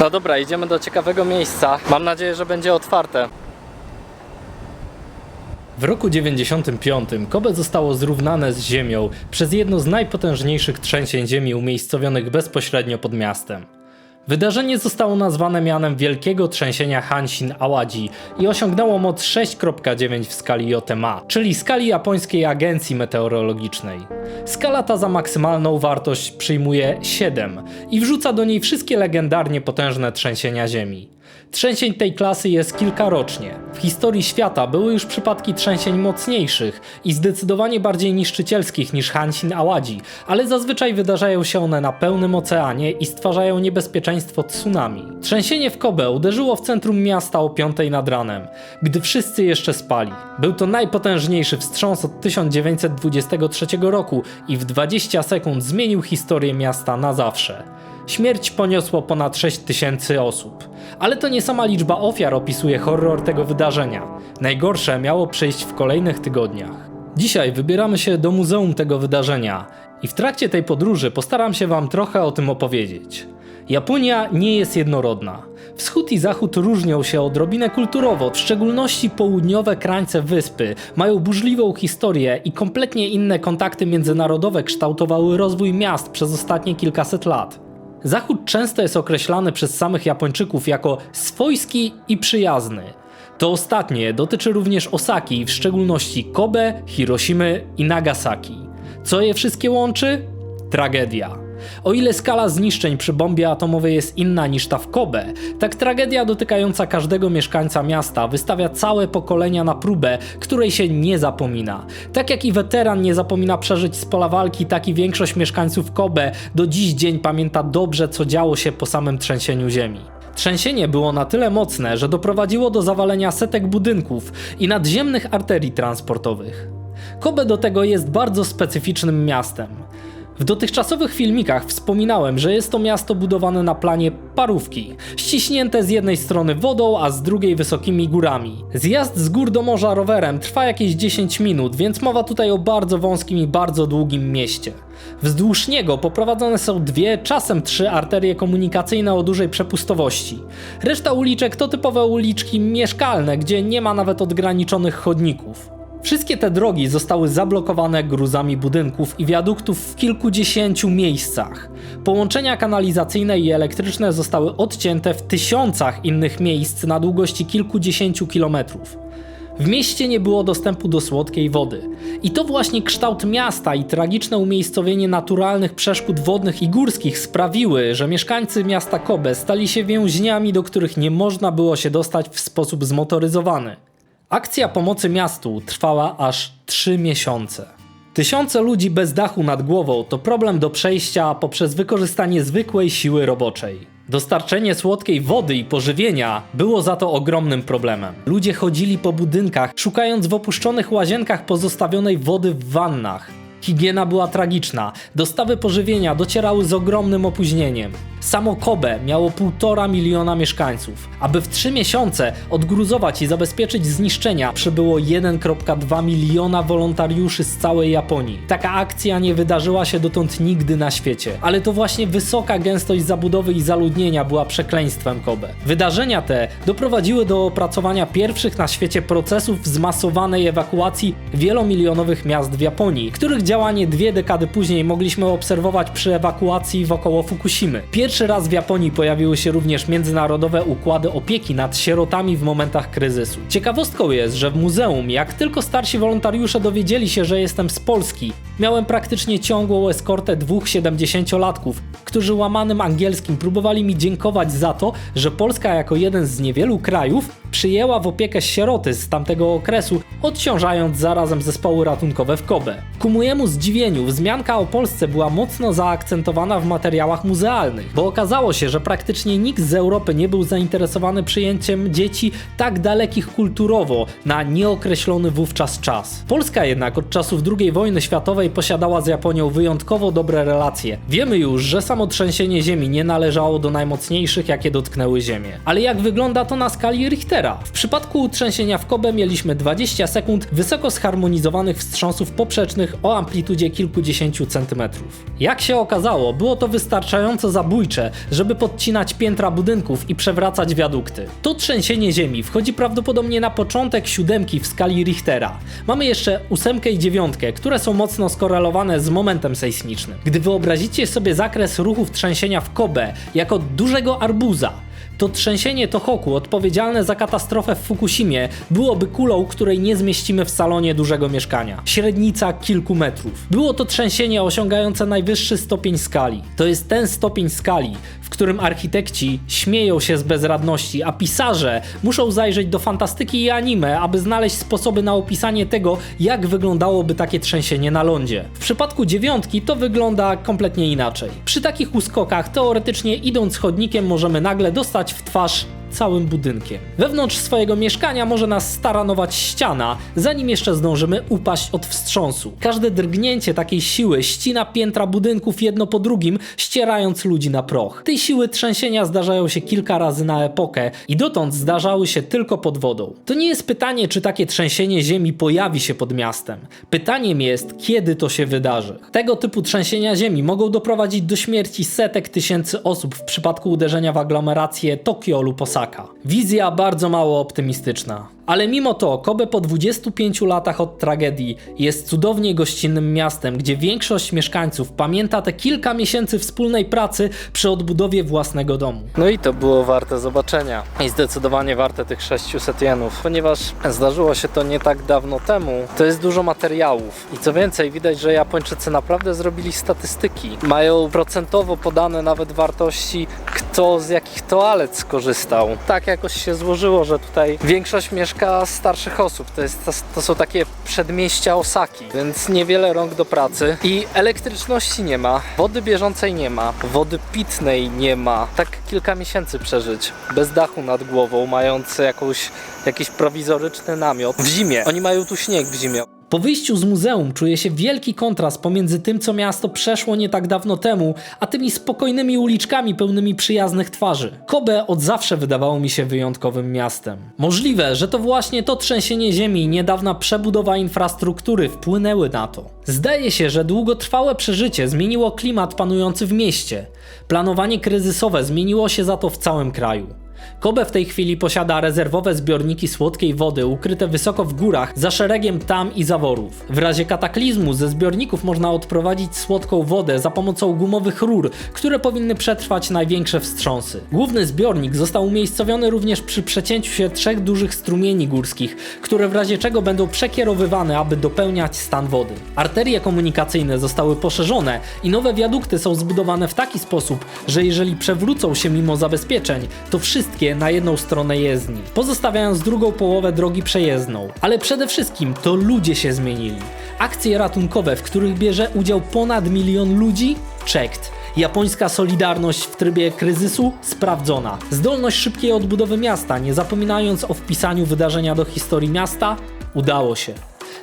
No dobra, idziemy do ciekawego miejsca. Mam nadzieję, że będzie otwarte. W roku 95 Kobe zostało zrównane z ziemią przez jedno z najpotężniejszych trzęsień ziemi umiejscowionych bezpośrednio pod miastem. Wydarzenie zostało nazwane mianem Wielkiego Trzęsienia Hanshin Awaji i osiągnęło moc 6.9 w skali JMA, czyli skali japońskiej agencji meteorologicznej. Skala ta za maksymalną wartość przyjmuje 7 i wrzuca do niej wszystkie legendarnie potężne trzęsienia Ziemi. Trzęsień tej klasy jest kilkarocznie. W historii świata były już przypadki trzęsień mocniejszych i zdecydowanie bardziej niszczycielskich niż Hanshin Awaji, ale zazwyczaj wydarzają się one na pełnym oceanie i stwarzają niebezpieczeństwo tsunami. Trzęsienie w Kobe uderzyło w centrum miasta o 5 nad ranem, gdy wszyscy jeszcze spali. Był to najpotężniejszy wstrząs od 1923 roku i w 20 sekund zmienił historię miasta na zawsze. Śmierć poniosło ponad 6 tysięcy osób. Ale to nie sama liczba ofiar opisuje horror tego wydarzenia. Najgorsze miało przyjść w kolejnych tygodniach. Dzisiaj wybieramy się do muzeum tego wydarzenia i w trakcie tej podróży postaram się Wam trochę o tym opowiedzieć. Japonia nie jest jednorodna. Wschód i zachód różnią się odrobinę kulturowo, w szczególności południowe krańce wyspy mają burzliwą historię i kompletnie inne kontakty międzynarodowe kształtowały rozwój miast przez ostatnie kilkaset lat. Zachód często jest określany przez samych Japończyków jako swojski i przyjazny. To ostatnie dotyczy również Osaki, w szczególności Kobe, Hiroshimy i Nagasaki. Co je wszystkie łączy? Tragedia. O ile skala zniszczeń przy bombie atomowej jest inna niż ta w Kobe, tak tragedia dotykająca każdego mieszkańca miasta wystawia całe pokolenia na próbę, której się nie zapomina. Tak jak i weteran nie zapomina przeżyć z pola walki, tak i większość mieszkańców Kobe do dziś dzień pamięta dobrze, co działo się po samym trzęsieniu ziemi. Trzęsienie było na tyle mocne, że doprowadziło do zawalenia setek budynków i nadziemnych arterii transportowych. Kobe do tego jest bardzo specyficznym miastem. W dotychczasowych filmikach wspominałem, że jest to miasto budowane na planie parówki, ściśnięte z jednej strony wodą, a z drugiej wysokimi górami. Zjazd z gór do morza rowerem trwa jakieś 10 minut, więc mowa tutaj o bardzo wąskim i bardzo długim mieście. Wzdłuż niego poprowadzone są dwie, czasem trzy arterie komunikacyjne o dużej przepustowości. Reszta uliczek to typowe uliczki mieszkalne, gdzie nie ma nawet odgraniczonych chodników. Wszystkie te drogi zostały zablokowane gruzami budynków i wiaduktów w kilkudziesięciu miejscach. Połączenia kanalizacyjne i elektryczne zostały odcięte w tysiącach innych miejsc na długości kilkudziesięciu kilometrów. W mieście nie było dostępu do słodkiej wody. I to właśnie kształt miasta i tragiczne umiejscowienie naturalnych przeszkód wodnych i górskich sprawiły, że mieszkańcy miasta Kobe stali się więźniami, do których nie można było się dostać w sposób zmotoryzowany. Akcja pomocy miastu trwała aż 3 miesiące. Tysiące ludzi bez dachu nad głową to problem do przejścia poprzez wykorzystanie zwykłej siły roboczej. Dostarczenie słodkiej wody i pożywienia było za to ogromnym problemem. Ludzie chodzili po budynkach, szukając w opuszczonych łazienkach pozostawionej wody w wannach. Higiena była tragiczna, dostawy pożywienia docierały z ogromnym opóźnieniem. Samo Kobe miało 1,5 miliona mieszkańców. Aby w 3 miesiące odgruzować i zabezpieczyć zniszczenia, przybyło 1,2 miliona wolontariuszy z całej Japonii. Taka akcja nie wydarzyła się dotąd nigdy na świecie, ale to właśnie wysoka gęstość zabudowy i zaludnienia była przekleństwem Kobe. Wydarzenia te doprowadziły do opracowania pierwszych na świecie procesów zmasowanej ewakuacji wielomilionowych miast w Japonii, których działanie dwie dekady później mogliśmy obserwować przy ewakuacji wokoło Fukushimy. Pierwszy raz w Japonii pojawiły się również międzynarodowe układy opieki nad sierotami w momentach kryzysu. Ciekawostką jest, że w muzeum, jak tylko starsi wolontariusze dowiedzieli się, że jestem z Polski, miałem praktycznie ciągłą eskortę dwóch 70-latków, którzy łamanym angielskim próbowali mi dziękować za to, że Polska jako jeden z niewielu krajów przyjęła w opiekę sieroty z tamtego okresu, odciążając zarazem zespoły ratunkowe w Kobe. Ku mojemu zdziwieniu wzmianka o Polsce była mocno zaakcentowana w materiałach muzealnych, bo okazało się, że praktycznie nikt z Europy nie był zainteresowany przyjęciem dzieci tak dalekich kulturowo na nieokreślony wówczas czas. Polska jednak od czasów II wojny światowej posiadała z Japonią wyjątkowo dobre relacje. Wiemy już, że samo trzęsienie ziemi nie należało do najmocniejszych, jakie dotknęły Ziemię. Ale jak wygląda to na skali Richtera? W przypadku trzęsienia w Kobe mieliśmy 20 sekund wysoko zharmonizowanych wstrząsów poprzecznych o amplitudzie kilkudziesięciu centymetrów. Jak się okazało, było to wystarczająco zabójcze, żeby podcinać piętra budynków i przewracać wiadukty. To trzęsienie ziemi wchodzi prawdopodobnie na początek siódemki w skali Richtera. Mamy jeszcze ósemkę i dziewiątkę, które są mocno skorelowane z momentem sejsmicznym. Gdy wyobrazicie sobie zakres ruchów trzęsienia w Kobe jako dużego arbuza, to trzęsienie Tohoku odpowiedzialne za katastrofę w Fukushimie byłoby kulą, której nie zmieścimy w salonie dużego mieszkania. Średnica kilku metrów. Było to trzęsienie osiągające najwyższy stopień skali. To jest ten stopień skali, w którym architekci śmieją się z bezradności, a pisarze muszą zajrzeć do fantastyki i anime, aby znaleźć sposoby na opisanie tego, jak wyglądałoby takie trzęsienie na lądzie. W przypadku dziewiątki to wygląda kompletnie inaczej. Przy takich uskokach teoretycznie idąc chodnikiem możemy nagle dostać w twarz całym budynkiem. Wewnątrz swojego mieszkania może nas staranować ściana, zanim jeszcze zdążymy upaść od wstrząsu. Każde drgnięcie takiej siły ścina piętra budynków jedno po drugim, ścierając ludzi na proch. Tej siły trzęsienia zdarzają się kilka razy na epokę i dotąd zdarzały się tylko pod wodą. To nie jest pytanie, czy takie trzęsienie ziemi pojawi się pod miastem. Pytaniem jest, kiedy to się wydarzy. Tego typu trzęsienia ziemi mogą doprowadzić do śmierci setek tysięcy osób w przypadku uderzenia w aglomerację Tokio lub Osaka. Wizja bardzo mało optymistyczna. Ale mimo to Kobe po 25 latach od tragedii jest cudownie gościnnym miastem, gdzie większość mieszkańców pamięta te kilka miesięcy wspólnej pracy przy odbudowie własnego domu. No i to było warte zobaczenia. I zdecydowanie warte tych 600 jenów. Ponieważ zdarzyło się to nie tak dawno temu, to jest dużo materiałów. I co więcej, widać, że Japończycy naprawdę zrobili statystyki. Mają procentowo podane nawet wartości, kto z jakich toalet skorzystał. Tak jakoś się złożyło, że tutaj większość mieszka starszych osób. To, jest, to, to są takie przedmieścia Osaki, więc niewiele rąk do pracy. I elektryczności nie ma, wody bieżącej nie ma, wody pitnej nie ma. Tak kilka miesięcy przeżyć bez dachu nad głową, mając jakąś, jakiś prowizoryczny namiot w zimie. Oni mają tu śnieg w zimie. Po wyjściu z muzeum czuje się wielki kontrast pomiędzy tym, co miasto przeszło nie tak dawno temu, a tymi spokojnymi uliczkami pełnymi przyjaznych twarzy. Kobe od zawsze wydawało mi się wyjątkowym miastem. Możliwe, że to właśnie to trzęsienie ziemi i niedawna przebudowa infrastruktury wpłynęły na to. Zdaje się, że długotrwałe przeżycie zmieniło klimat panujący w mieście. Planowanie kryzysowe zmieniło się za to w całym kraju. Kobe w tej chwili posiada rezerwowe zbiorniki słodkiej wody ukryte wysoko w górach za szeregiem tam i zaworów. W razie kataklizmu ze zbiorników można odprowadzić słodką wodę za pomocą gumowych rur, które powinny przetrwać największe wstrząsy. Główny zbiornik został umiejscowiony również przy przecięciu się trzech dużych strumieni górskich, które w razie czego będą przekierowywane, aby dopełniać stan wody. Arterie komunikacyjne zostały poszerzone i nowe wiadukty są zbudowane w taki sposób, że jeżeli przewrócą się mimo zabezpieczeń, to wszystkie na jedną stronę jezdni, pozostawiając drugą połowę drogi przejezdną. Ale przede wszystkim to ludzie się zmienili. Akcje ratunkowe, w których bierze udział ponad milion ludzi, checked. Japońska solidarność w trybie kryzysu sprawdzona. Zdolność szybkiej odbudowy miasta, nie zapominając o wpisaniu wydarzenia do historii miasta, udało się.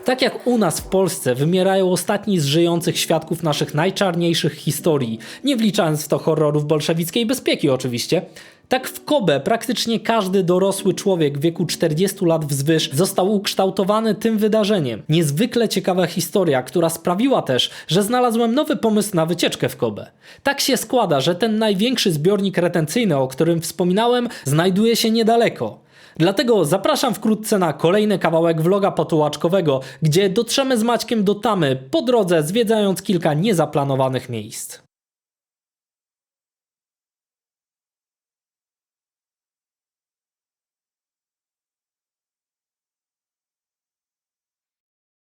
Tak jak u nas w Polsce wymierają ostatni z żyjących świadków naszych najczarniejszych historii, nie wliczając w to horrorów bolszewickiej bezpieki oczywiście, tak w Kobe praktycznie każdy dorosły człowiek w wieku 40 lat wzwyż został ukształtowany tym wydarzeniem. Niezwykle ciekawa historia, która sprawiła też, że znalazłem nowy pomysł na wycieczkę w Kobe. Tak się składa, że ten największy zbiornik retencyjny, o którym wspominałem, znajduje się niedaleko. Dlatego zapraszam wkrótce na kolejny kawałek vloga potułaczkowego, gdzie dotrzemy z Maćkiem do Tamy po drodze zwiedzając kilka niezaplanowanych miejsc.